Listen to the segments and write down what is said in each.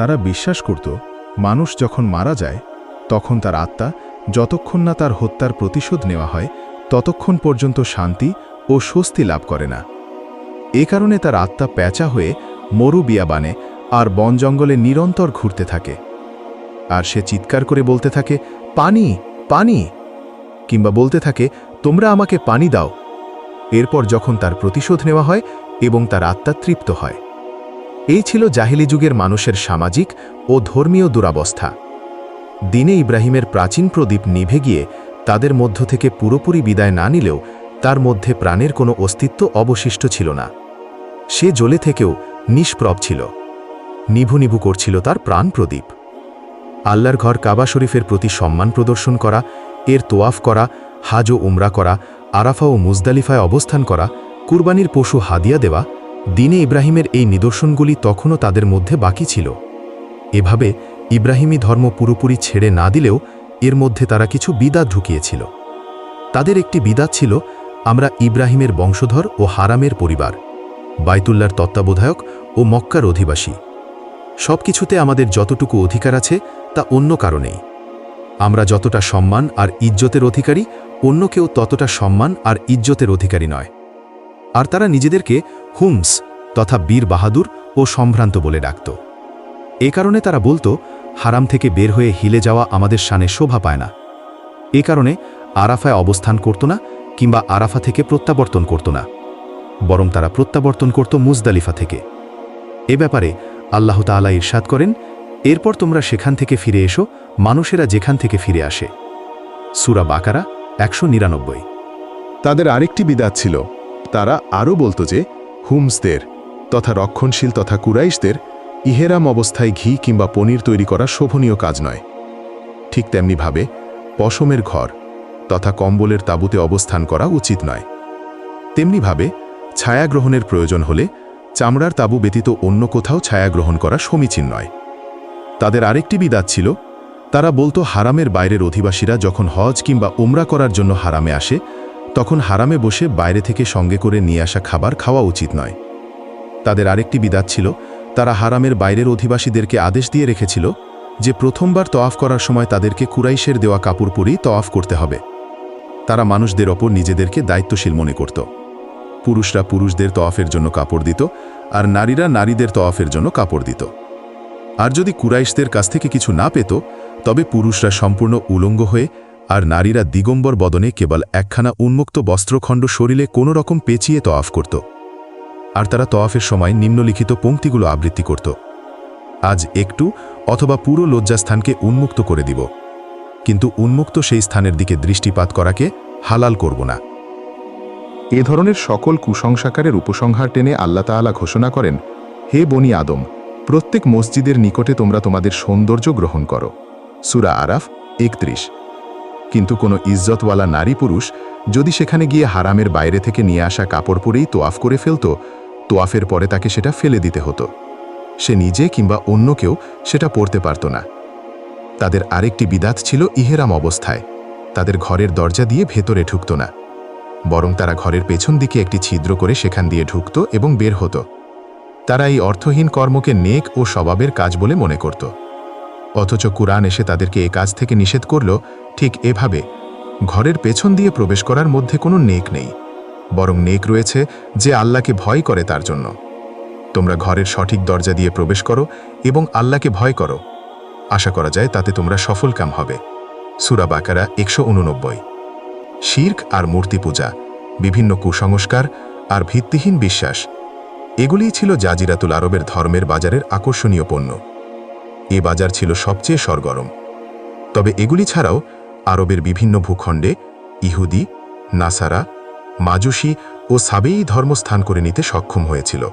তারা বিশ্বাস করত, মানুষ যখন মারা যায়, তখন তার আত্মা যতক্ষণ না তার হত্যার প্রতিশোধ নেওয়া হয়, ততক্ষণ পর্যন্ত শান্তি ও স্বস্তি লাভ করে না। এ কারণে তার আত্মা প্যাঁচা হয়ে মরু বিয়াবানে আর বন জঙ্গলে নিরন্তর ঘুরতে থাকে। আর সে চিৎকার করে বলতে থাকে, পানি পানি! কিংবা বলতে থাকে, তোমরা আমাকে পানি দাও। এরপর যখন তার প্রতিশোধ নেওয়া হয় এবং তার আত্মা তৃপ্ত হয়। এই ছিল জাহিলি যুগের মানুষের সামাজিক ও ধর্মীয় দুরাবস্থা। দিনে ইব্রাহিমের প্রাচীন প্রদীপ নিভে গিয়ে তাদের মধ্য থেকে পুরোপুরি বিদায় না নিলেও তার মধ্যে প্রাণের কোনো অস্তিত্ব অবশিষ্ট ছিল না। সে জ্বলে থেকেও নিষ্প্রব ছিল। নিভু নিভু করছিল তার প্রাণ প্রদীপ। আল্লাহর ঘর কাবা শরীফের প্রতি সম্মান প্রদর্শন করা, এর তোয়াফ করা, হাজ ও উমরা করা, আরাফা ও মুজদালিফায় অবস্থান করা, কুরবানির পশু হাদিয়া দেওয়া দিনে ইব্রাহিমের এই নিদর্শনগুলি তখনও তাদের মধ্যে বাকি ছিল। এভাবে ইব্রাহিমী ধর্ম পুরোপুরি ছেড়ে না দিলেও এর মধ্যে তারা কিছু বিদাত ঢুকিয়েছিল। তাদের একটি বিদাত ছিল, আমরা ইব্রাহিমের বংশধর ও হারামের পরিবার বাইতুল্লার তত্ত্বাবধায়ক ও মক্কার অধিবাসী। সব কিছুতে আমাদের যতটুকু অধিকার আছে তা অন্য কারণেই। আমরা যতটা সম্মান আর ইজ্জতের অধিকারী, অন্য কেউ ততটা সম্মান আর ইজ্জতের অধিকারী নয়। আর তারা নিজেদেরকে হুমস তথা বীর বাহাদুর ও সম্ভ্রান্ত বলে ডাকত। এ কারণে তারা বলতো, হারাম থেকে বের হয়ে হিলে যাওয়া আমাদের শানে শোভা পায় না। এ কারণে আরাফায় অবস্থান করত না কিংবা আরাফা থেকে প্রত্যাবর্তন করত না। বরং তারা প্রত্যাবর্তন করত মুজদালিফা থেকে। এ ব্যাপারে আল্লাহ তাআলা ইরশাদ করেন, এরপর তোমরা সেখান থেকে ফিরে এসো, মানুষেরা যেখান থেকে ফিরে আসে। সুরা বাকারা একশো নিরানব্বই। তাদের আরেকটি বিদাত ছিল। তারা আরও বলতো যে হুমসদের তথা রক্ষণশীল তথা কুরাইশদের ইহেরাম অবস্থায় ঘি কিংবা পনির তৈরি করা শোভনীয় কাজ নয়। ঠিক তেমনিভাবে পশমের ঘর তথা কম্বলের তাঁবুতে অবস্থান করা উচিত নয়। তেমনিভাবে ছায়াগ্রহণের প্রয়োজন হলে চামড়ার তাঁবু ব্যতীত অন্য কোথাও ছায়াগ্রহণ করা সমীচীন নয়। তাদের আরেকটি বিদাত ছিল, তারা বলতো হারামের বাইরের অধিবাসীরা যখন হজ কিংবা উমরা করার জন্য হারামে আসে তখন হারামে বসে বাইরে থেকে সঙ্গে করে নিয়ে আসা খাবার খাওয়া উচিত নয়। তাদের আরেকটি বিদাত ছিল, তারা হারামের বাইরের অধিবাসীদেরকে আদেশ দিয়ে রেখেছিল যে প্রথমবার তওয়াফ করার সময় তাদেরকে কুরাইশের দেওয়া কাপড় পরেই তওয়াফ করতে হবে। তারা মানুষদের ওপর নিজেদেরকে দায়িত্বশীল মনে করত। পুরুষরা পুরুষদের তওয়াফের জন্য কাপড় দিত আর নারীরা নারীদের তওয়াফের জন্য কাপড় দিত। আর যদি কুরাইশদের কাছ থেকে কিছু না পেত, তবে পুরুষরা সম্পূর্ণ উলঙ্গ হয়ে আর নারীরা দিগম্বর বদনে কেবল একখানা উন্মুক্ত বস্ত্রখণ্ড শরীরে কোনো রকম পেঁচিয়ে তওয়াফ করত। আর তারা তওয়াফের সময় নিম্নলিখিত পঙ্ক্তিগুলো আবৃত্তি করত। আজ একটু অথবা পুরো লজ্জাস্থানকে উন্মুক্ত করে দিব। কিন্তু উন্মুক্ত সেই স্থানের দিকে দৃষ্টিপাত করাকে হালাল করব না। এ ধরনের সকল কুসংস্কারের উপসংহার টেনে আল্লাহ তাআলা ঘোষণা করেন, হে বনি আদম, প্রত্যেক মসজিদের নিকটে তোমরা তোমাদের সৌন্দর্য গ্রহণ করো। সুরা আরাফ একত্রিশ। কিন্তু কোনো ইজ্জতওয়ালা নারী পুরুষ যদি সেখানে গিয়ে হারামের বাইরে থেকে নিয়ে আসা কাপড় পরেই তোয়াফ করে ফেলত, তোয়াফের পরে তাকে সেটা ফেলে দিতে হতো। সে নিজে কিংবা অন্য কেউ সেটা পড়তে পারত না। তাদের আরেকটি বিদাত ছিল ইহেরাম অবস্থায়। তাদের ঘরের দরজা দিয়ে ভেতরে ঢুকত না। বরং তারা ঘরের পেছন দিকে একটি ছিদ্র করে সেখান দিয়ে ঢুকত এবং বের হতো। তারা এই অর্থহীন কর্মকে নেক ও স্বভাবের কাজ বলে মনে করত। অথচ কুরআন এসে তাদেরকে এ কাজ থেকে নিষেধ করল ঠিক এভাবে, ঘরের পেছন দিয়ে প্রবেশ করার মধ্যে কোনো নেক নেই, বরং নেক রয়েছে যে আল্লাহকে ভয় করে তার জন্য। তোমরা ঘরের সঠিক দরজা দিয়ে প্রবেশ করো এবং আল্লাহকে ভয় করো। আশা করা যায় তাতে তোমরা সফল কাম হবে। সুরা বাকারা একশো উননব্বই। শির্ক আর মূর্তি পূজা, বিভিন্ন কুসংস্কার আর ভিত্তিহীন বিশ্বাস, এগুলিই ছিল জাজিরাতুল আরবের ধর্মের বাজারের আকর্ষণীয় পণ্য। এ বাজার ছিল সবচেয়ে সরগরম। তবে এগুলি ছাড়াও আরবের বিভিন্ন ভূখণ্ডে ইহুদি, নাসারা মাজুসি ও সাবেই ধর্ম স্থান করে নিতে সক্ষম হয়েছিল।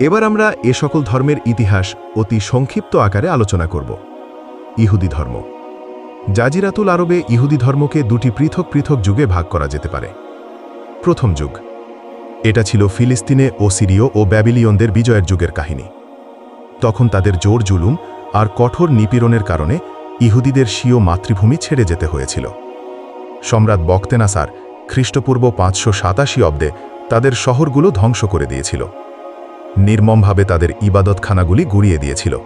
এবার আমরা এ সকল ধর্মের ইতিহাস অতি সংক্ষিপ্ত আকারে আলোচনা করব। ইহুদি ধর্ম। জাজিরাতুল আরবে ইহুদি ধর্মকে দুটি পৃথক পৃথক যুগে ভাগ করা যেতে পারে। প্রথম যুগ। এটা ছিল ফিলিস্তিনে ও সিরিয় ও ব্যাবিলিয়নদের বিজয়ের যুগের কাহিনী। তখন তাদের জোর জুলুম আর কঠোর নিপীড়নের কারণে ইহুদিদের স্বীয় মাতৃভূমি ছেড়ে যেতে হয়েছিল। সম্রাট বক্তেনাসার খ্রিস্টপূর্ব পাঁচশো সাতাশি অব্দে তাদের শহরগুলো ধ্বংস করে দিয়েছিল। নির্মমভাবে তাদের ইবাদতখানাগুলি গুড়িয়ে দিয়েছিল।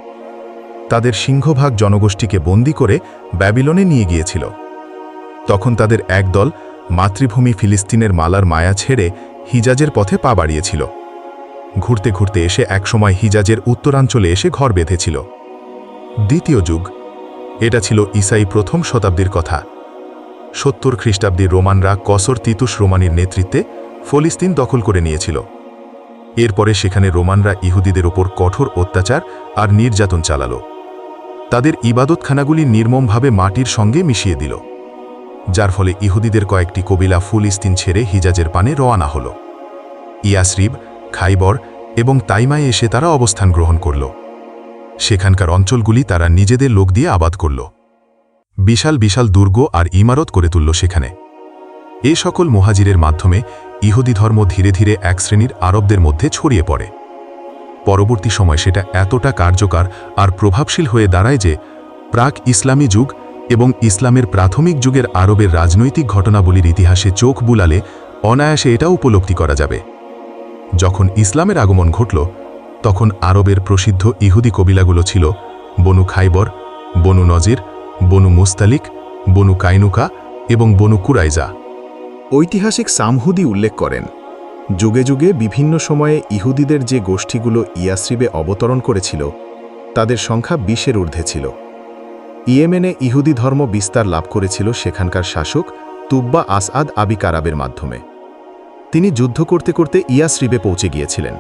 তাদের সিংহভাগ জনগোষ্ঠীকে বন্দি করে ব্যাবিলনে নিয়ে গিয়েছিল। তখন তাদের একদল মাতৃভূমি ফিলিস্তিনের মালার মায়া ছেড়ে হিজাজের পথে পা বাড়িয়েছিল। ঘুরতে ঘুরতে এসে একসময় হিজাজের উত্তরাঞ্চলে এসে ঘর বেঁধেছিল। দ্বিতীয় যুগ এটা ছিল ইসাই প্রথম শতাব্দীর কথা। সত্তর খ্রিস্টাব্দীর রোমানরা কসর তিতুস রোমানির নেতৃত্বে ফলিস্তিন দখল করে নিয়েছিল। এরপরে সেখানে রোমানরা ইহুদিদের ওপর কঠোর অত্যাচার আর নির্যাতন চালাল। তাদের ইবাদতখানাগুলি নির্মমভাবে মাটির সঙ্গে মিশিয়ে দিল, যার ফলে ইহুদিদের কয়েকটি কবিলা ফুলিস্তিন ছেড়ে হিজাজের পানে রওয়ানা হল। ইয়াসরিব, খাইবর এবং তাইমায় এসে তারা অবস্থান গ্রহণ করল। সেখানকার অঞ্চলগুলি তারা নিজেদের লোক দিয়ে আবাদ করল। বিশাল বিশাল দুর্গ আর ইমারত করে তুলল সেখানে। এ সকল মুহাজিরের মাধ্যমে ইহুদি ধর্ম ধীরে ধীরে এক শ্রেণির আরবদের মধ্যে ছড়িয়ে পড়ে। পরবর্তী সময় সেটা এতটা কার্যকর আর প্রভাবশীল হয়ে দাঁড়ায় যে প্রাক ইসলামী যুগ এবং ইসলামের প্রাথমিক যুগের আরবের রাজনৈতিক ঘটনাবলীর ইতিহাসে চোখ বুলালে অনায়াসে এটা উপলব্ধি করা যাবে। যখন ইসলামের আগমন ঘটল তখন আরবের প্রসিদ্ধ ইহুদি কবিলাগুলো ছিল বনু খাইবর, বনু নজির, বনু মুস্তালিক, বনু কাইনুকা এবং বনু কুরাইজা। ঐতিহাসিক সামহুদি উল্লেখ করেন, যুগে যুগে বিভিন্ন সময়ে ইহুদিদের যে গোষ্ঠীগুলো ইয়াসরিবে অবতরণ করেছিল, তাদের সংখ্যা বিশের ঊর্ধ্বে ছিল। ইয়েমেনে ইহুদি ধর্ম বিস্তার লাভ করেছিল সেখানকার শাসক তুব্বা আসআদ আবি কারাবের মাধ্যমে। তিনি যুদ্ধ করতে করতে ইয়াসরিবে পৌঁছে গিয়েছিলেন।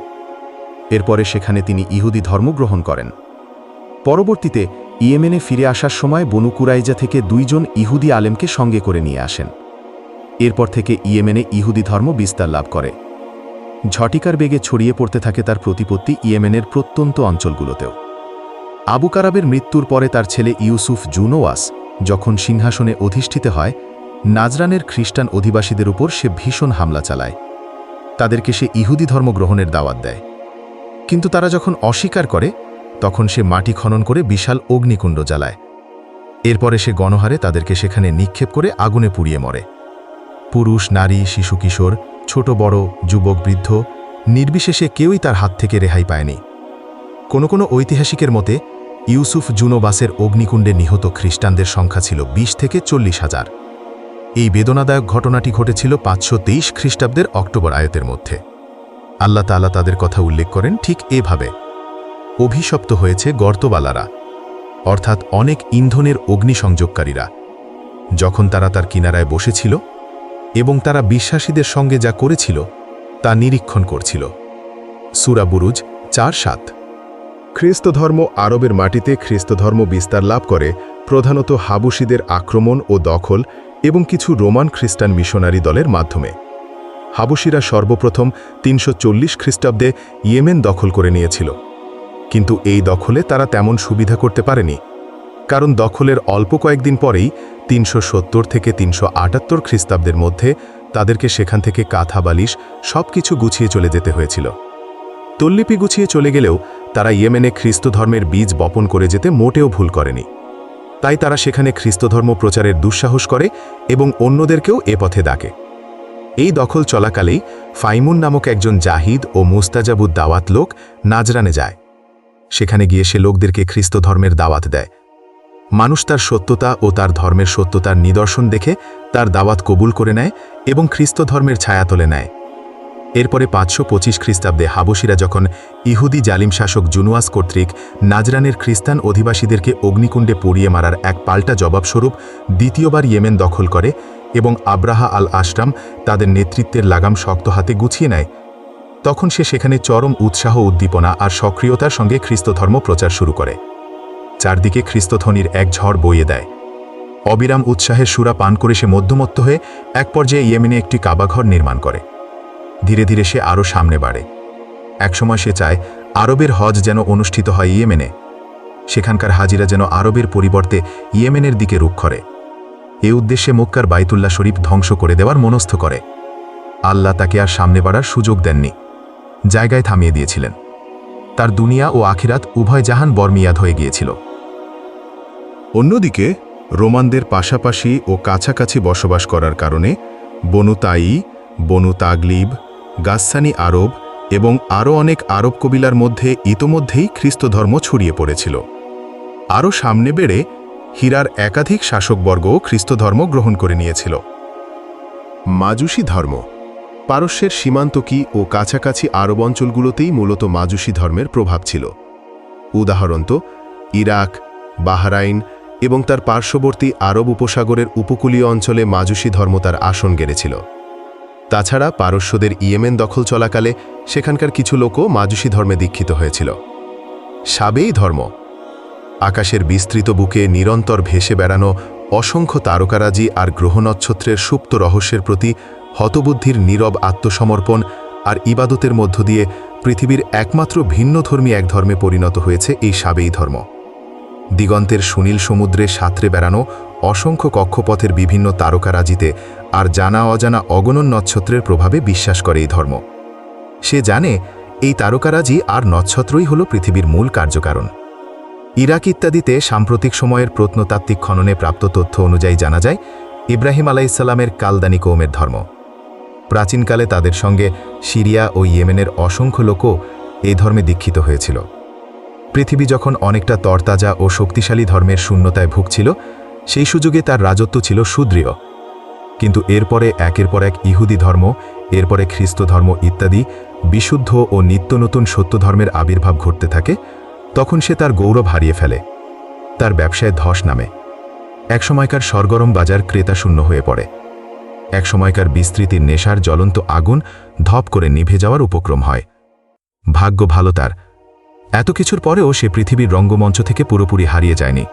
এরপরে সেখানে তিনি ইহুদি ধর্ম গ্রহণ করেন। পরবর্তীতে ইয়েমেনে ফিরে আসার সময় বনু কুরাইজা থেকে দুইজন ইহুদি আলেমকে সঙ্গে করে নিয়ে আসেন। এরপর থেকে ইয়েমেনে ইহুদি ধর্ম বিস্তার লাভ করে। ঝটিকার বেগে ছড়িয়ে পড়তে থাকে তার প্রতিপত্তি ইয়েমেনের প্রত্যন্ত অঞ্চলগুলোতেও। আবু কারাবের মৃত্যুর পরে তার ছেলে ইউসুফ জুনোয়াস যখন সিংহাসনে অধিষ্ঠিত হয়, নাজরানের খ্রিস্টান অধিবাসীদের উপর সে ভীষণ হামলা চালায়। তাদেরকে সে ইহুদি ধর্ম গ্রহণের দাওয়াত দেয়। কিন্তু তারা যখন অস্বীকার করে, তখন সে মাটি খনন করে বিশাল অগ্নিকুণ্ড জ্বালায়। এরপরে সে গণহারে তাদেরকে সেখানে নিক্ষেপ করে আগুনে পুড়িয়ে মরে। পুরুষ, নারী, শিশু, কিশোর, ছোট, বড়, যুবক, বৃদ্ধ, নির্বিশেষে কেউই তার হাত থেকে রেহাই পায়নি। কোনো কোনো ঐতিহাসিকের মতে, ইউসুফ জুনোবাসের অগ্নিকুণ্ডে নিহত খ্রিস্টানদের সংখ্যা ছিল ২০ থেকে চল্লিশ হাজার। এই বেদনাদায়ক ঘটনাটি ঘটেছিল পাঁচশো তেইশ খ্রিস্টাব্দের অক্টোবর আয়তের মধ্যে। আল্লাহ তাআলা তাদের কথা উল্লেখ করেন ঠিক এভাবে। অভিশপ্ত হয়েছে গর্তবালারা অর্থাৎ অনেক ইন্ধনের অগ্নিসংযোগকারীরা। যখন তারা তার কিনারায় বসেছিল এবং তারা বিশ্বাসীদের সঙ্গে যা করেছিল তা নিরীক্ষণ করছিল। সুরা বুরুজ চার সাত। খ্রিস্ট ধর্ম আরবের মাটিতে খ্রিস্ট ধর্ম বিস্তার লাভ করে প্রধানত হাবুসিদের আক্রমণ ও দখল এবং কিছু রোমান খ্রিস্টান মিশনারি দলের মাধ্যমে। হাবুসিরা সর্বপ্রথম তিনশো চল্লিশ খ্রিস্টাব্দে ইয়েমেন দখল করে নিয়েছিল। কিন্তু এই দখলে তারা তেমন সুবিধা করতে পারেনি, কারণ দখলের অল্প কয়েকদিন পরেই তিনশো সত্তর থেকে তিনশো আটাত্তর খ্রিস্টাব্দের মধ্যে তাদেরকে সেখান থেকে কাঁথা বালিশ সব কিছু গুছিয়ে চলে যেতে হয়েছিল। তল্লিপি গুছিয়ে চলে গেলেও তারা ইয়েমেনে খ্রিস্ট ধর্মের বীজ বপন করে যেতে মোটেও ভুল করেনি। তাই তারা সেখানে খ্রিস্টধর্ম প্রচারের দুঃসাহস করে এবং অন্যদেরকেও এ পথে ডাকে। এই দখল চলাকালেই ফাইমুন নামক একজন জাহিদ ও মুস্তাজাবুদ দাওয়াত লোক নাজরানে যায়। সেখানে গিয়ে সে লোকদেরকে খ্রিস্ট ধর্মের দাওয়াত দেয়। মানুষ তার সত্যতা ও তার ধর্মের সত্যতার নিদর্শন দেখে তার দাওয়াত কবুল করে নেয় এবং খ্রিস্ট ধর্মের ছায়া তোলে নেয়। এরপরে পাঁচশো পঁচিশ খ্রিস্টাব্দে হাবসিরা যখন ইহুদি জালিম শাসক জুনুয়াস কর্তৃক নাজরানের খ্রিস্টান অধিবাসীদেরকে অগ্নিকুণ্ডে পড়িয়ে মারার এক পাল্টা জবাবস্বরূপ দ্বিতীয়বার ইয়েমেন দখল করে এবং আব্রাহা আল আশরাম তাদের নেতৃত্বের লাগাম শক্ত হাতে গুছিয়ে নেয়। তখন সে সেখানে চরম উৎসাহ, উদ্দীপনা আর সক্রিয়তার সঙ্গে খ্রিস্ট ধর্ম প্রচার শুরু করে। চারদিকে খ্রিস্তধ্বনির এক ঝড় বইয়ে দেয়। অবিরাম উৎসাহের সুরা পান করে সে মধ্যমত্ত হয়ে এক পর্যায়ে ইয়েমেনে একটি কাবাঘর নির্মাণ করে। ধীরে ধীরে সে আরও সামনে বাড়ে। একসময় সে চায়, আরবের হজ যেন অনুষ্ঠিত হয় ইয়েমেনে। সেখানকার হাজিরা যেন আরবের পরিবর্তে ইয়েমেনের দিকে রুখ করে। এ উদ্দেশ্যে মক্কার বাইতুল্লাহ শরীফ ধ্বংস করে দেওয়ার মনস্থ করে। আল্লাহ তাকে আর সামনে বাড়ার সুযোগ দেননি। জায়গায় থামিয়ে দিয়েছিলেন। তার দুনিয়া ও আখিরাত উভয় জাহান বর্মিয়াদ হয়ে গিয়েছিল। অন্যদিকে, রোমানদের পাশাপাশি ও কাছাকাছি বসবাস করার কারণে বনু তাই, বনু তাগলিব, গাসসানি আরব এবং আরও অনেক আরব কবিলার মধ্যে ইতোমধ্যেই খ্রিস্ট ধর্ম ছড়িয়ে পড়েছিল। আরও সামনে বেড়ে হীরার একাধিক শাসকবর্গও খ্রিস্টধর্ম গ্রহণ করে নিয়েছিল। মাজুসি ধর্ম, পারস্যের সীমান্তকী ও কাছাকাছি আরব অঞ্চলগুলোতেই মূলত মাজুসি ধর্মের প্রভাব ছিল। উদাহরণত, ইরাক, বাহরাইন এবং তার পার্শ্ববর্তী আরব উপসাগরের উপকূলীয় অঞ্চলে মাজুসি ধর্ম তার আসন গেড়েছিল। তাছাড়া পারস্যদের ইয়েমেন দখল চলাকালে সেখানকার কিছু লোকও মাজুসি ধর্মে দীক্ষিত হয়েছিল। সাবেই ধর্ম আকাশের বিস্তৃত বুকে নিরন্তর ভেসে বেড়ানো অসংখ্য তারকারাজি আর গ্রহ গ্রহনক্ষত্রের সুপ্ত রহস্যের প্রতি হতবুদ্ধির নীরব আত্মসমর্পণ আর ইবাদতের মধ্য দিয়ে পৃথিবীর একমাত্র ভিন্নধর্মী এক ধর্মে পরিণত হয়েছে এই সাবেই ধর্ম। দিগন্তের সুনীল সমুদ্রে সাঁতরে বেড়ানো অসংখ্য কক্ষপথের বিভিন্ন তারকারাজিতে আর জানা অজানা অগণন নক্ষত্রের প্রভাবে বিশ্বাস করে এই ধর্ম। সে জানে এই তারকারাজি আর নক্ষত্রই হল পৃথিবীর মূল কার্যকারণ। ইরাক ইত্যাদিতে সাম্প্রতিক সময়ের প্রত্নতাত্ত্বিক খননে প্রাপ্ত তথ্য অনুযায়ী জানা যায়, ইব্রাহিম আলাইসাল্লামের কালদানি কৌমের ধর্ম। প্রাচীনকালে তাদের সঙ্গে সিরিয়া ও ইয়েমেনের অসংখ্য লোকও এই ধর্মে দীক্ষিত হয়েছিল। পৃথিবী যখন অনেকটা তরতাজা ও শক্তিশালী ধর্মের শূন্যতায় ভুগছিল, সেই সুযোগে তার রাজত্ব ছিল সুদৃঢ়। কিন্তু এরপরে একের পর এক ইহুদি ধর্ম, এরপরে খ্রিস্ট ধর্ম ইত্যাদি বিশুদ্ধ ও নিত্য নতুন সত্য ধর্মের আবির্ভাব ঘটতে থাকে তখন সে তার গৌরব হারিয়ে ফেলে। তার ব্যবসায় ধস নামে। একসময়কার সরগরম বাজার ক্রেতা শূন্য হয়ে পড়ে। একসময়কার বিস্তৃতির নেশার জ্বলন্ত আগুন ধপ করে নিভে যাওয়ার উপক্রম হয়। ভাগ্য ভালো তার। এত কিছুর পরেও সে পৃথিবীর রঙ্গমঞ্চ থেকে পুরোপুরি হারিয়ে যায়নি।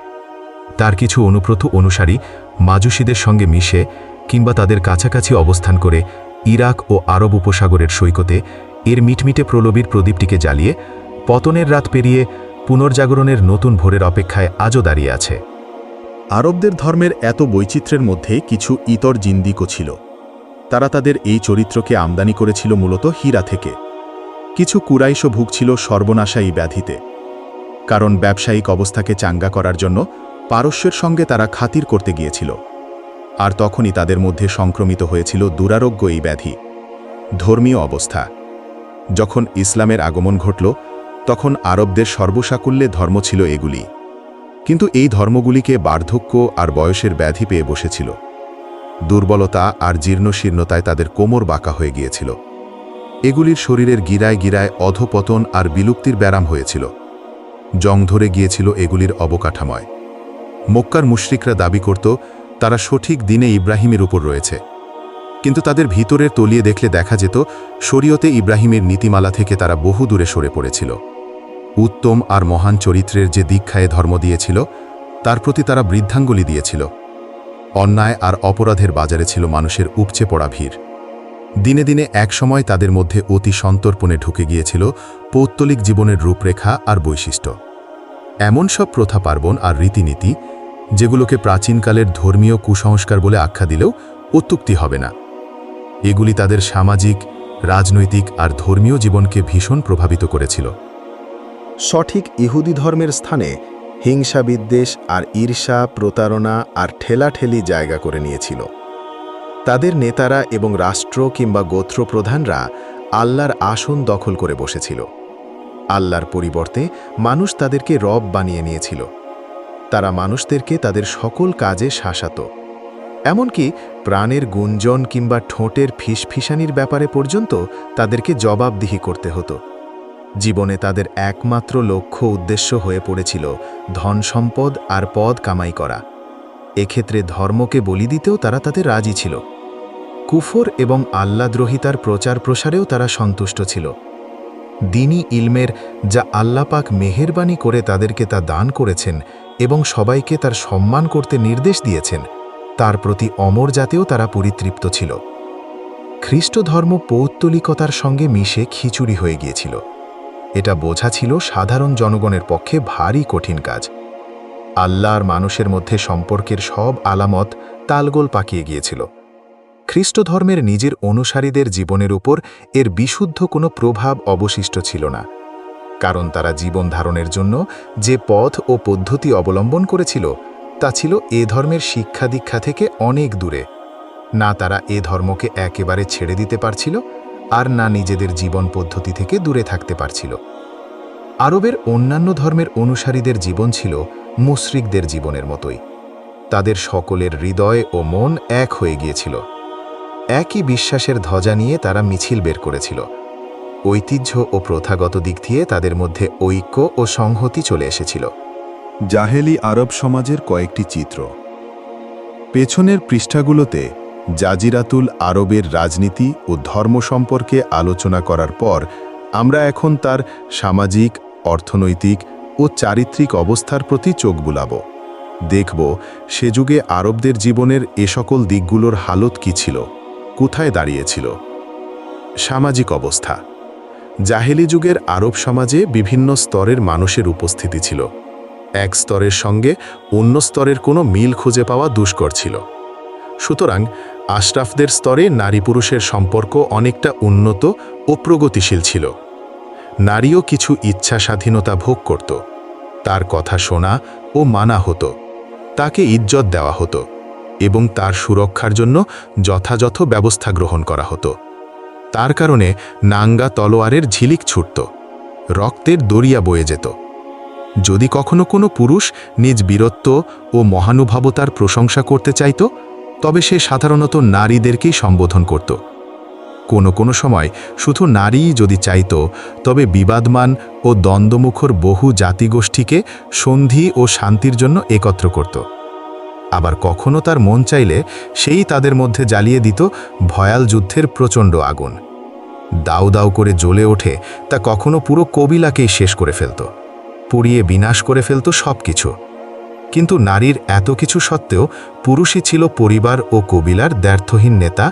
তার কিছু অনুপ্রত অনুসারী মাজুসীদের সঙ্গে মিশে কিংবা তাদের কাছাকাছি অবস্থান করে ইরাক ও আরব উপসাগরের সৈকতে এর মিটমিটে প্রলোভীর প্রদীপটিকে জ্বালিয়ে পতনের রাত পেরিয়ে পুনর্জাগরণের নতুন ভোরের অপেক্ষায় আজও দাঁড়িয়ে আছে। আরবদের ধর্মের এত বৈচিত্র্যের মধ্যে কিছু ইতর জিন্দিকও ছিল। তারা তাদের এই চরিত্রকে আমদানি করেছিল মূলত হীরা থেকে। কিছু কুরাইশও ভুগছিল সর্বনাশা এই ব্যাধিতে। কারণ ব্যবসায়িক অবস্থাকে চাঙ্গা করার জন্য পারস্যের সঙ্গে তারা খাতির করতে গিয়েছিল। আর তখনই তাদের মধ্যে সংক্রমিত হয়েছিল দুরারোগ্য এই ব্যাধি। ধর্মীয় অবস্থা। যখন ইসলামের আগমন ঘটল তখন আরবদের সর্বসাকুল্যে ধর্ম ছিল এগুলি। কিন্তু এই ধর্মগুলিকে বার্ধক্য আর বয়সের ব্যাধি পেয়ে বসেছিল। দুর্বলতা আর জীর্ণশীর্ণতায় তাদের কোমর বাঁকা হয়ে গিয়েছিল। এগুলির শরীরের গিরায় গিরায় অধপতন আর বিলুপ্তির ব্যারাম হয়েছিল। জং ধরে গিয়েছিল এগুলির অবকাঠাময়। মক্কার মুশরিকরা দাবি করত, তারা সঠিক দিনে ইব্রাহিমের উপর রয়েছে। কিন্তু তাদের ভিতরের তলিয়ে দেখলে দেখা যেত শরীয়তে ইব্রাহিমের নীতিমালা থেকে তারা বহু দূরে সরে পড়েছিল। উত্তম আর মহান চরিত্রের যে দীক্ষায় ধর্ম দিয়েছিল, তার প্রতি তারা বৃদ্ধাঙ্গুলি দিয়েছিল। অন্যায় আর অপরাধের বাজারে ছিল মানুষের উপচে পড়া ভিড়। দিনে দিনে একসময় তাদের মধ্যে অতি সন্তর্পণে ঢুকে গিয়েছিল পৌত্তলিক জীবনের রূপরেখা আর বৈশিষ্ট্য। এমন সব প্রথা পার্বণ আর রীতিনীতি, যেগুলোকে প্রাচীনকালের ধর্মীয় কুসংস্কার বলে আখ্যা দিলেও অত্যুক্তি হবে না। এগুলি তাদের সামাজিক, রাজনৈতিক আর ধর্মীয় জীবনকে ভীষণ প্রভাবিত করেছিল। সঠিক ইহুদি ধর্মের স্থানে হিংসা বিদ্বেষ আর ঈর্ষা, প্রতারণা আর ঠেলাঠেলি জায়গা করে নিয়েছিল। তাদের নেতারা এবং রাষ্ট্র কিংবা গোত্র প্রধানরা আল্লাহর আসন দখল করে বসেছিল। আল্লাহর পরিবর্তে মানুষ তাদেরকে রব বানিয়ে নিয়েছিল। তারা মানুষদেরকে তাদের সকল কাজে শাসাত। এমনকি প্রাণের গুঞ্জন কিংবা ঠোঁটের ফিসফিসানির ব্যাপারে পর্যন্ত তাদেরকে জবাবদিহি করতে হতো। জীবনে তাদের একমাত্র লক্ষ্য উদ্দেশ্য হয়ে পড়েছিল ধন সম্পদ আর পদ কামাই করা। এক্ষেত্রে ধর্মকে বলি দিতেও তারা তাতে রাজি ছিল। কুফর এবং আল্লাদ্রোহিতার প্রচার প্রসারেও তারা সন্তুষ্ট ছিল। দিনই ইলমের যা আল্লাপাক মেহেরবানি করে তাদেরকে তা দান করেছেন এবং সবাইকে তার সম্মান করতে নির্দেশ দিয়েছেন তার প্রতি অমর জাতেও তারা পরিতৃপ্ত ছিল। খ্রিস্ট ধর্ম পৌত্তলিকতার সঙ্গে মিশে খিচুড়ি হয়ে গিয়েছিল। এটা বোঝা ছিল সাধারণ জনগণের পক্ষে ভারী কঠিন কাজ। আল্লাহ আর মানুষের মধ্যে সম্পর্কের সব আলামত তালগোল পাকিয়ে গিয়েছিল। খ্রিস্ট ধর্মের নিজের অনুসারীদের জীবনের উপর এর বিশুদ্ধ কোনো প্রভাব অবশিষ্ট ছিল না। কারণ তারা জীবন ধারণের জন্য যে পথ ও পদ্ধতি অবলম্বন করেছিল তা ছিল এ ধর্মের শিক্ষা দীক্ষা থেকে অনেক দূরে। না তারা এ ধর্মকে একেবারে ছেড়ে দিতে পারছিল, আর না নিজেদের জীবন পদ্ধতি থেকে দূরে থাকতে পারছিল। আরবের অন্যান্য ধর্মের অনুসারীদের জীবন ছিল মুশরিকদের জীবনের মতোই। তাদের সকলের হৃদয় ও মন এক হয়ে গিয়েছিল। একই বিশ্বাসের ধ্বজা নিয়ে তারা মিছিল বের করেছিল। ঐতিহ্য ও প্রথাগত দিক দিয়ে তাদের মধ্যে ঐক্য ও সংহতি চলে এসেছিল। জাহেলি আরব সমাজের কয়েকটি চিত্র। পেছনের পৃষ্ঠাগুলোতে জাজিরাতুল আরবের রাজনীতি ও ধর্ম সম্পর্কে আলোচনা করার পর আমরা এখন তার সামাজিক, অর্থনৈতিক ও চারিত্রিক অবস্থার প্রতি চোখ বুলাব। দেখব সে যুগে আরবদের জীবনের এ সকল দিকগুলোর হালত কি ছিল, কোথায় দাঁড়িয়েছিল। সামাজিক অবস্থা। জাহেলি যুগের আরব সমাজে বিভিন্ন স্তরের মানুষের উপস্থিতি ছিল। এক স্তরের সঙ্গে অন্য স্তরের কোনো মিল খুঁজে পাওয়া দুষ্কর ছিল। সুতরাং আশরাফদের স্তরে নারী পুরুষের সম্পর্ক অনেকটা উন্নত ও প্রগতিশীল ছিল। নারীও কিছু ইচ্ছা স্বাধীনতা ভোগ করত। তার কথা শোনা ও মানা হতো। তাকে ইজ্জত দেওয়া হতো এবং তার সুরক্ষার জন্য যথাযথ ব্যবস্থা গ্রহণ করা হতো। তার কারণে নাঙ্গা তলোয়ারের ঝিলিক ছুটত। রক্তের দরিয়া বয়ে যেত। যদি কখনো কোনো পুরুষ নিজ বীরত্ব ও মহানুভবতার প্রশংসা করতে চাইত, তবে সে সাধারণত নারীদেরকেই সম্বোধন করত। কোনো কোনো সময় শুধু নারীই যদি চাইত, তবে বিবাদমান ও দ্বন্দ্বমুখর বহু জাতিগোষ্ঠীকে সন্ধি ও শান্তির জন্য একত্র করত। আবার কখনো তার মন চাইলে সেই তাদের মধ্যে জ্বালিয়ে দিত ভয়াল যুদ্ধের প্রচণ্ড আগুন। দাউ দাউ করে জ্বলে ওঠে তা কখনো পুরো কবিলাকেই শেষ করে ফেলত। পুড়িয়ে বিনাশ করে ফেলত সব কিছু কিন্তু নারীর এত কিছু সত্ত্বেও পুরুষই ছিল পরিবার ও কবিলার দ্ব্যর্থহীন নেতা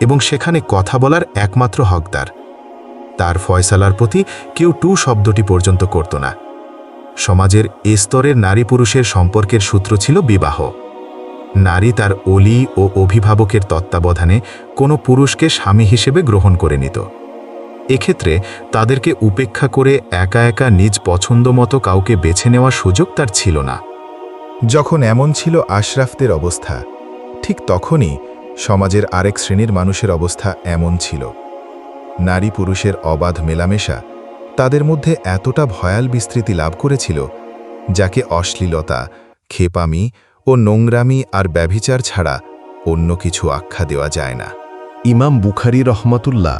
এবং সেখানে কথা বলার একমাত্র হকদার। তার ফয়সালার প্রতি কেউ টু শব্দটি পর্যন্ত করত না। সমাজের এ স্তরের নারী পুরুষের সম্পর্কের সূত্র ছিল বিবাহ। নারী তার অলি ও অভিভাবকের তত্ত্বাবধানে কোনো পুরুষকে স্বামী হিসেবে গ্রহণ করে নিত। এক্ষেত্রে তাদেরকে উপেক্ষা করে একা একা নিজ পছন্দ মতো কাউকে বেছে নেওয়ার সুযোগ তার ছিল না। যখন এমন ছিল আশরাফদের অবস্থা, ঠিক তখনই সমাজের আরেক শ্রেণির মানুষের অবস্থা এমন ছিল। নারী পুরুষের অবাধ মেলামেশা তাদের মধ্যে এতটা ভয়াল বিস্তৃতি লাভ করেছিল, যাকে অশ্লীলতা, খেপামি ও নোংরামি আর ব্যভিচার ছাড়া অন্য কিছু আখ্যা দেওয়া যায় না। ইমাম বুখারি রহমতুল্লাহ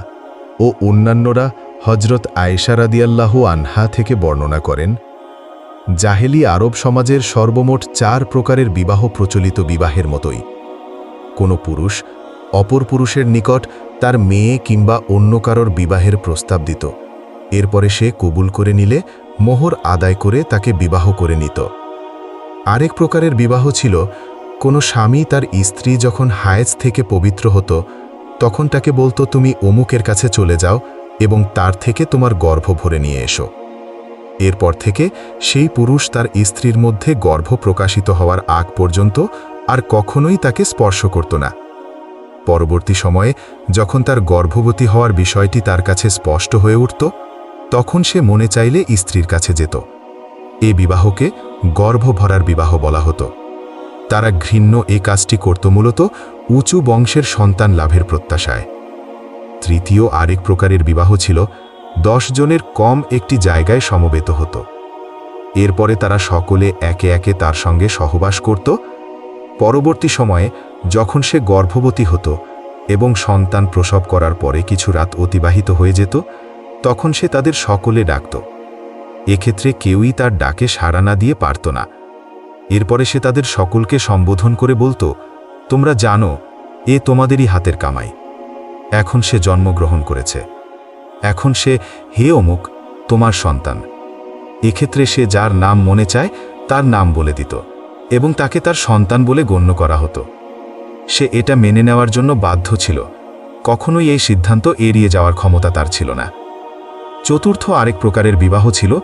ও অন্যান্যরা হজরত আয়েশা রাদিয়াল্লাহু আনহা থেকে বর্ণনা করেন, জাহেলি আরব সমাজের সর্বমোট চার প্রকারের বিবাহ প্রচলিত বিবাহের মতোই। কোনো পুরুষ অপর পুরুষের নিকট তার মেয়ে কিংবা অন্য কারোর বিবাহের প্রস্তাব দিত। এরপরে সে কবুল করে নিলে, মোহর আদায় করে তাকে বিবাহ করে নিত। আরেক প্রকারের বিবাহ ছিল, কোনো স্বামী তার স্ত্রী যখন হায়েজ থেকে পবিত্র হতো তখন তাকে বলতো, তুমি অমুকের কাছে চলে যাও এবং তার থেকে তোমার গর্ভ ভরে নিয়ে এসো। এরপর থেকে সেই পুরুষ তার স্ত্রীর মধ্যে গর্ভ প্রকাশিত হওয়ার আগ পর্যন্ত আর কখনোই তাকে স্পর্শ করত না। পরবর্তী সময়ে যখন তার গর্ভবতী হওয়ার বিষয়টি তার কাছে স্পষ্ট হয়ে উঠত, তখন সে মনে চাইলে স্ত্রীর কাছে যেত। এ বিবাহকে গর্ভ ভরার বিবাহ বলা হতো। তারা ঘৃণ্য এ কাজটি করত মূলত উঁচু বংশের সন্তান লাভের প্রত্যাশায়। তৃতীয় আরেক প্রকারের বিবাহ ছিল, দশ জনের কম একটি জায়গায় সমবেত হতো। এরপরে তারা সকলে একে একে তার সঙ্গে সহবাস করত। পরবর্তী সময়ে যখন সে গর্ভবতী হতো এবং সন্তান প্রসব করার পরে কিছু রাত অতিবাহিত হয়ে যেত, তখন সে তাদের সকলে ডাকত। এক্ষেত্রে কেউই তার ডাকে সাড়া না দিয়ে পারত না। এরপরে সে তাদের সকলকে সম্বোধন করে বলতো তোমরা জানো, এ তোমাদেরই হাতের কামাই। এখন সে জন্মগ্রহণ করেছে। এখন সে, হে অমুক, তোমার সন্তান। এক্ষেত্রে সে যার নাম মনে চায়, তার নাম বলে দিত, এবং তাকে তার সন্তান বলে গণ্য করা হতো। সে এটা মেনে নেওয়ার জন্য বাধ্য ছিল। কখনোই এই সিদ্ধান্ত এড়িয়ে যাওয়ার ক্ষমতা তার ছিল না। চতুর্থ আরেক প্রকারের বিবাহ ছিল,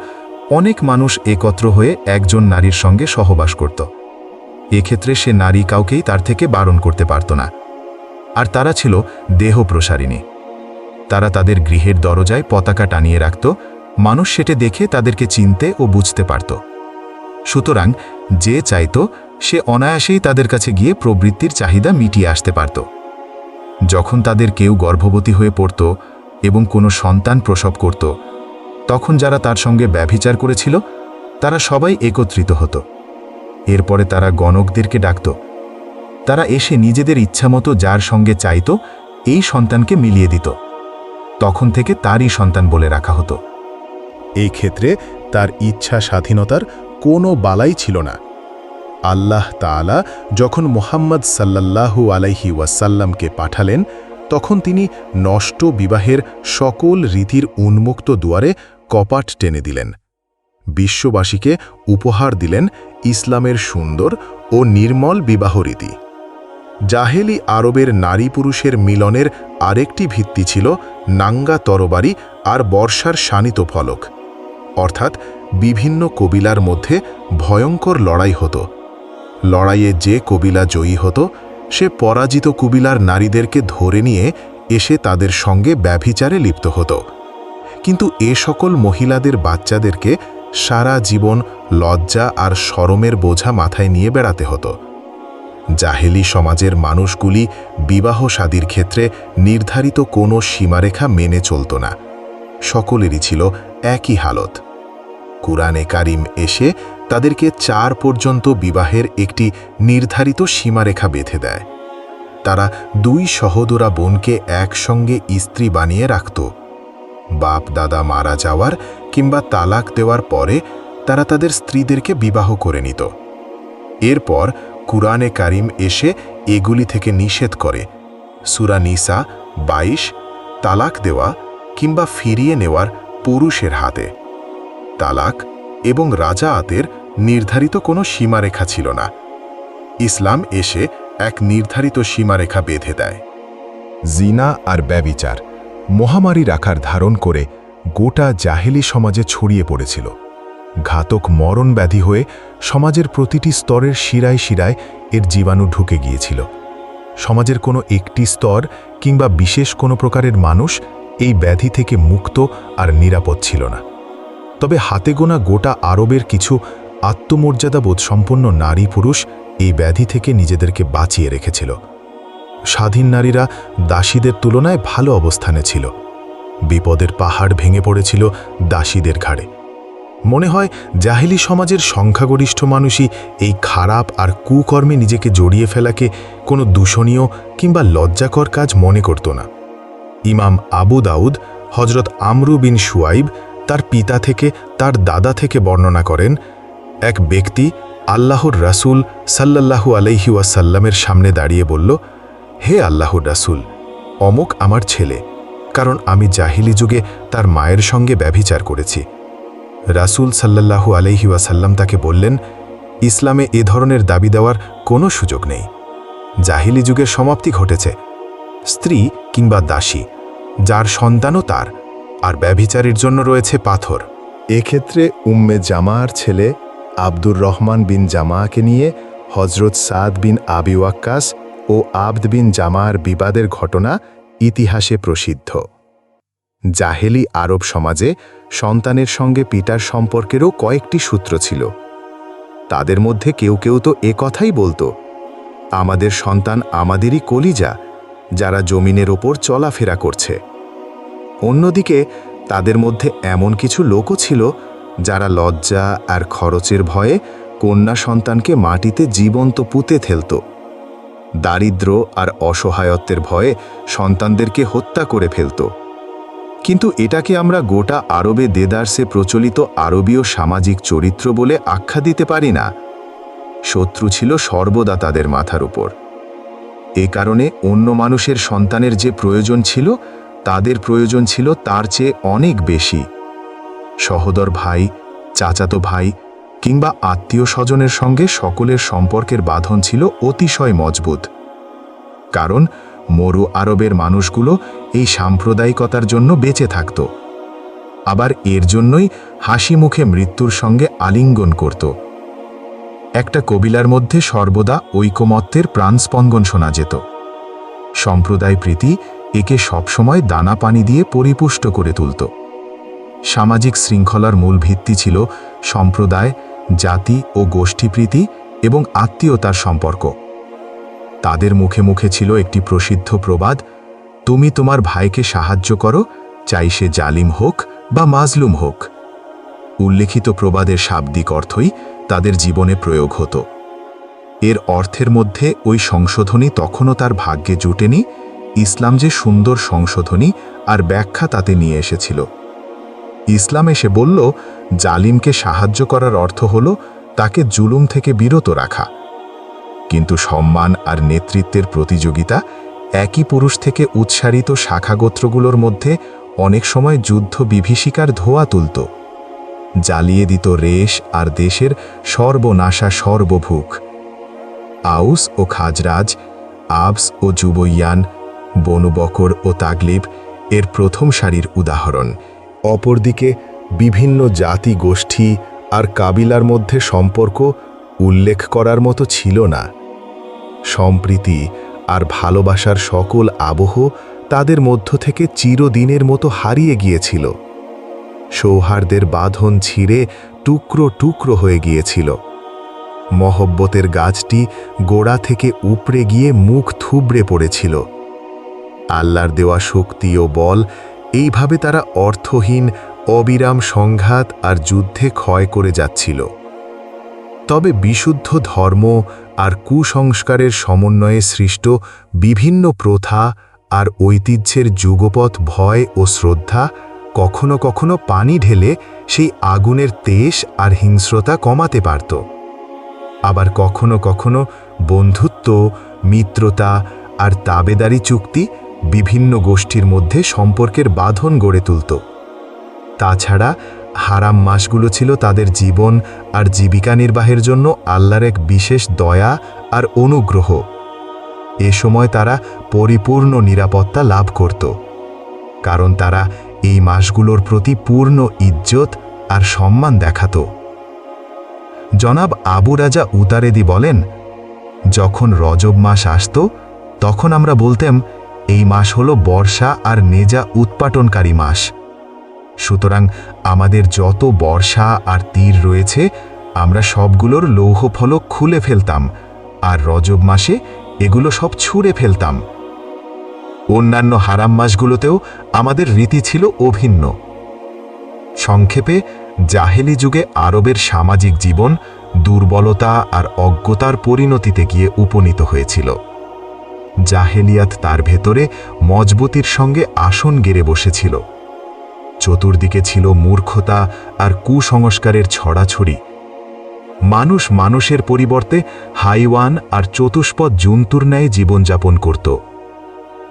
অনেক মানুষ একত্র হয়ে একজন নারীর সঙ্গে সহবাস করত। এক্ষেত্রে সে নারী কাউকেই তার থেকে বারণ করতে পারত না। আর তারা ছিল দেহ প্রসারিণী তারা তাদের গৃহের দরজায় পতাকা টানিয়ে রাখত, মানুষ সেটে দেখে তাদেরকে চিনতে ও বুঝতে পারত। সুতরাং যে চাইত, সে অনায়াসেই তাদের কাছে গিয়ে প্রবৃত্তির চাহিদা মিটিয়ে আসতে পারত। যখন তাদের কেউ গর্ভবতী হয়ে পড়ত এবং কোনো সন্তান প্রসব করত, তখন যারা তার সঙ্গে ব্যভিচার করেছিল, তারা সবাই একত্রিত হতো। এরপরে তারা গণকদেরকে ডাকত। তারা এসে নিজেদের ইচ্ছামতো যার সঙ্গে চাইত, এই সন্তানকে মিলিয়ে দিত। তখন থেকে তারই সন্তান বলে রাখা হতো। এই ক্ষেত্রে তার ইচ্ছা স্বাধীনতার কোনো বালাই ছিল না। আল্লাহ তাআলা যখন মোহাম্মদ সাল্লাল্লাহু আলাইহি ওয়াসাল্লামকে পাঠালেন, তখন তিনি নষ্ট বিবাহের সকল রীতির উন্মুক্ত দুয়ারে কপাট টেনে দিলেন। বিশ্ববাসীকে উপহার দিলেন ইসলামের সুন্দর ও নির্মল বিবাহ রীতি। জাহেলি আরবের নারী পুরুষের মিলনের আরেকটি ভিত্তি ছিল নাঙ্গা তরবারি আর বর্ষার শানিত ফলক। অর্থাৎ বিভিন্ন কবিলার মধ্যে ভয়ঙ্কর লড়াই হতো। লড়াইয়ে যে কবিলা জয়ী হতো, সে পরাজিত কবিলার নারীদেরকে ধরে নিয়ে এসে তাদের সঙ্গে ব্যভিচারে লিপ্ত হতো। কিন্তু এ সকল মহিলাদের বাচ্চাদেরকে সারা জীবন লজ্জা আর শরমের বোঝা মাথায় নিয়ে বেড়াতে হতো। জাহেলি সমাজের মানুষগুলি বিবাহ শাদীর ক্ষেত্রে নির্ধারিত কোনো সীমারেখা মেনে চলত না। সকলেরই ছিল একই হালত। কুরআনে কারিম এসে তাদেরকে চার পর্যন্ত বিবাহের একটি নির্ধারিত সীমারেখা বেঁধে দেয়। তারা দুই সহোদরা বোনকে একসঙ্গে স্ত্রী বানিয়ে রাখত। বাপ, দাদা মারা যাওয়ার কিংবা তালাক দেওয়ার পরে তারা তাদের স্ত্রীদেরকে বিবাহ করে নিত। এরপর কুরআনে কারিম এসে এগুলি থেকে নিষেধ করে। সুরা নিসা বাইশ, তালাক দেওয়া কিংবা ফিরিয়ে নেওয়ার পুরুষের হাতে। তালাক এবং রাজা আতের নির্ধারিত কোনো সীমারেখা ছিল না। ইসলাম এসে এক নির্ধারিত সীমারেখা বেঁধে দেয়। জিনা আর ব্যবিচার। মহামারী রাখার ধারণ করে গোটা জাহেলি সমাজে ছড়িয়ে পড়েছিল। ঘাতক মরণ ব্যাধি হয়ে সমাজের প্রতিটি স্তরের শিরায় শিরায় এর জীবাণু ঢুকে গিয়েছিল। সমাজের কোনো একটি স্তর কিংবা বিশেষ কোনো প্রকারের মানুষ এই ব্যাধি থেকে মুক্ত আর নিরাপদ ছিল না। তবে হাতে গোনা গোটা আরবের কিছু আত্মমর্যাদাবোধ সম্পন্ন নারী পুরুষ এই ব্যাধি থেকে নিজেদেরকে বাঁচিয়ে রেখেছিল। স্বাধীন নারীরা দাসীদের তুলনায় ভালো অবস্থানে ছিল। বিপদের পাহাড় ভেঙে পড়েছিল দাসীদের ঘাড়ে। মনে হয় জাহিলি সমাজের সংখ্যাগরিষ্ঠ মানুষই এই খারাপ আর কুকর্মে নিজেকে জড়িয়ে ফেলাকে কোনো দূষণীয় কিংবা লজ্জাকর কাজ মনে করত না। ইমাম আবু দাউদ হজরত আমরু বিন সুয়াইব তার পিতা থেকে তার দাদা থেকে বর্ণনা করেন, এক ব্যক্তি আল্লাহর রাসূল সাল্লাল্লাহু আলাইহি ওয়াসাল্লামের সামনে দাঁড়িয়ে বলল হে আল্লাহর রাসূল, অমুক আমার ছেলে, কারণ আমি জাহিলি যুগে তার মায়ের সঙ্গে ব্যভিচার করেছি। রাসূল সাল্লাল্লাহু আলাইহি ওয়াসাল্লাম তাকে বললেন, ইসলামে এ ধরনের দাবি দেওয়ার কোনো সুযোগ নেই। জাহিলি যুগের সমাপ্তি ঘটেছে। স্ত্রী কিংবা দাসী, যার সন্তানও তার, আর ব্যভিচারের জন্য রয়েছে পাথর। এক্ষেত্রে উম্মে জামার ছেলে আব্দুর রহমান বিন জামাকে নিয়ে হজরত সাদ বিন আবি ওয়াক্কাস ও আবদ বিন জামার বিবাদের ঘটনা ইতিহাসে প্রসিদ্ধ। জাহেলি আরব সমাজে সন্তানের সঙ্গে পিতার সম্পর্কেরও কয়েকটি সূত্র ছিল। তাদের মধ্যে কেউ কেউ তো এ কথাই বলতো, আমাদের সন্তান আমাদেরই কলিজা, যারা জমিনের ওপর চলাফেরা করছে। অন্যদিকে তাদের মধ্যে এমন কিছু লোকও ছিল, যারা লজ্জা আর খরচের ভয়ে কন্যা সন্তানকে মাটিতে জীবন্ত পুঁতে ফেলত। দারিদ্র আর অসহায়ত্বের ভয়ে সন্তানদেরকে হত্যা করে ফেলত। কিন্তু এটাকে আমরা গোটা আরবে দেদার্সে প্রচলিত আরবীয় সামাজিক চরিত্র বলে আখ্যা দিতে পারি না। শত্রু ছিল সর্বদা তাদের মাথার উপর। এ কারণে অন্য মানুষের সন্তানের যে প্রয়োজন ছিল, তাদের প্রয়োজন ছিল তার চেয়ে অনেক বেশি। সহোদর ভাই, চাচাতো ভাই কিংবা আত্মীয় স্বজনের সঙ্গে সকলের সম্পর্কের বাঁধন ছিল অতিশয় মজবুত। কারণ মরু আরবের মানুষগুলো এই সাম্প্রদায়িকতার জন্য বেঁচে থাকত। আবার এর জন্যই হাসি মুখে মৃত্যুর সঙ্গে আলিঙ্গন করত। একটা কবিলার মধ্যে সর্বদা ঐকমত্যের প্রাণস্পন্দন শোনা যেত। সম্প্রদায় প্রীতি একে সবসময় দানা পানি দিয়ে পরিপুষ্ট করে তুলত। সামাজিক শৃঙ্খলার মূল ভিত্তি ছিল সম্প্রদায় জাতি ও গোষ্ঠীপ্রীতি এবং আত্মীয়তার সম্পর্ক। তাদের মুখে মুখে ছিল একটি প্রসিদ্ধ প্রবাদ, তুমি তোমার ভাইকে সাহায্য করো, চাই সে জালিম হোক বা মাজলুম হোক। উল্লেখিত প্রবাদের শাব্দিক অর্থই তাদের জীবনে প্রয়োগ হতো। এর অর্থের মধ্যে ওই সংশোধনী তখনও তার ভাগ্যে জুটেনি, ইসলাম যে সুন্দর সংশোধনী আর ব্যাখ্যা তাতে নিয়ে এসেছিল। ইসলাম এসে বলল, জালিমকে সাহায্য করার অর্থ হল তাকে জুলুম থেকে বিরত রাখা। কিন্তু সম্মান আর নেতৃত্বের প্রতিযোগিতা একই পুরুষ থেকে উৎসারিত শাখাগোত্রগুলোর মধ্যে অনেক সময় যুদ্ধ বিভীষিকার ধোয়া তুলত। জ্বালিয়ে দিত রেশ আর দেশের সর্বনাশা সর্বভুক। আউস ও খাজরাজ, আবস ও যুবইয়ান বনুবকর ও তাগলিব এর প্রথম সারির উদাহরণ। অপরদিকে বিভিন্ন জাতি গোষ্ঠী আর কাবিলার মধ্যে সম্পর্ক উল্লেখ করার মতো ছিল না। সম্প্রীতি আর ভালোবাসার সকল আবহ তাদের মধ্য থেকে চিরদিনের মতো হারিয়ে গিয়েছিল। সৌহার্দের বাঁধন ছিঁড়ে টুকরো টুকরো হয়ে গিয়েছিল। মহব্বতের গাছটি গোড়া থেকে উপড়ে গিয়ে মুখ থুবড়ে পড়েছিল। আল্লাহর দেওয়া শক্তি ও বল এইভাবে তারা অর্থহীন, অবিরাম সংঘাত আর যুদ্ধে ক্ষয় করে যাচ্ছিল। তবে বিশুদ্ধ ধর্ম আর কুসংস্কারের সমন্বয়ে সৃষ্ট বিভিন্ন প্রথা আর ঐতিহ্যের যুগপথ ভয় ও শ্রদ্ধা কখনো কখনো পানি ঢেলে সেই আগুনের তেজ আর হিংস্রতা কমাতে পারত। আবার কখনো কখনো বন্ধুত্ব, মিত্রতা আর তাবেদারি চুক্তি বিভিন্ন গোষ্ঠীর মধ্যে সম্পর্কের বাঁধন গড়ে তুলত। তাছাড়া হারাম মাসগুলো ছিল তাদের জীবন আর জীবিকা নির্বাহের জন্য আল্লাহর এক বিশেষ দয়া আর অনুগ্রহ। এ সময় তারা পরিপূর্ণ নিরাপত্তা লাভ করত, কারণ তারা এই মাসগুলোর প্রতি পূর্ণ ইজ্জত আর সম্মান দেখাত। জনাব আবু রাজা উতারেদি বলেন, যখন রজব মাস আসত, তখন আমরা বলতাম এই মাস হলো বর্ষা আর নেজা উৎপাটনকারী মাস। সুতরাং আমাদের যত বর্ষা আর তীর রয়েছে, আমরা সবগুলোর লৌহ ফলক খুলে ফেলতাম আর রজব মাসে এগুলো সব ছুঁড়ে ফেলতাম। অন্যান্য হারাম মাসগুলোতেও আমাদের রীতি ছিল অভিন্ন। সংক্ষেপে, জাহেলি যুগে আরবের সামাজিক জীবন দুর্বলতা আর অজ্ঞতার পরিণতিতে গিয়ে উপনীত হয়েছিল। জাহেলিয়াত তার ভেতরে মজবুতির সঙ্গে আসন গেড়ে বসেছিল। চতুর্দিকে ছিল মূর্খতা আর কুসংস্কারের ছড়াছড়ি। মানুষ মানুষের পরিবর্তে হাইওয়ান আর চতুষ্পদ জন্তুর ন্যায় জীবনযাপন করত।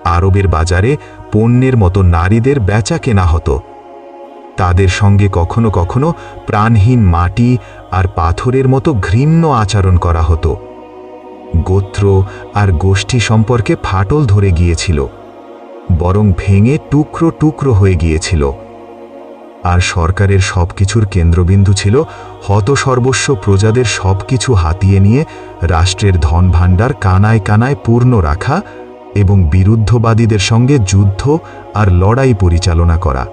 আরবের বাজারে পণ্যের মতো নারীদের বেচা কেনা হতো। তাদের সঙ্গে কখনো কখনো প্রাণহীন মাটি আর পাথরের মতো ঘৃণ্য আচরণ করা হতো। গোত্র আর গোষ্ঠী সম্পর্কে ফাটল ধরে গিয়েছিল, বরং ভেঙে টুকরো টুকরো হয়ে গিয়েছিল। আর সরকারের সব কিছুর কেন্দ্রবিন্দু ছিল হতসর্বস্ব প্রজাদের সবকিছু হাতিয়ে নিয়ে রাষ্ট্রের ধন ভাণ্ডার কানায় কানায় পূর্ণ রাখা এবং বিরুদ্ধবাদীদের সঙ্গে যুদ্ধ আর লড়াই পরিচালনা করা।